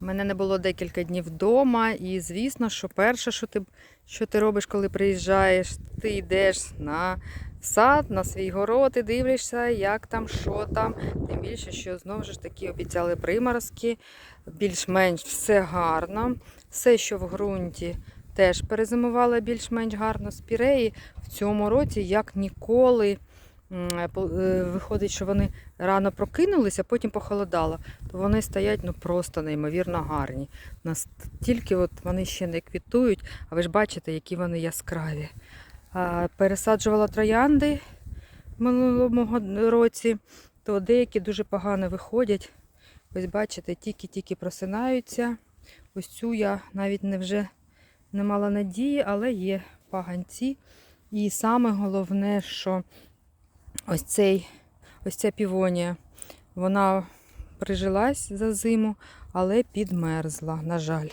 Мене не було декілька днів вдома, і звісно, що перше, що ти, що ти робиш, коли приїжджаєш, ти йдеш на сад, на свій город і дивишся, як там, що там. Тим більше, що знову ж таки обіцяли приморозки, більш-менш все гарно. Все, що в ґрунті, теж перезимувало більш-менш гарно. Спіреї в цьому році, як ніколи. По- е, Виходить, що вони рано прокинулися, потім похолодало, то вони стоять ну просто неймовірно гарні. Настільки от вони ще не квітують, а ви ж бачите, які вони яскраві. Пересаджувала троянди в минулому році, то деякі дуже погано виходять. Ось бачите, тільки-тільки просинаються. Ось цю я навіть не вже не мала надії, але є паганці. І саме головне, що ось цей, ось ця півонія, вона прижилась за зиму, але підмерзла, на жаль.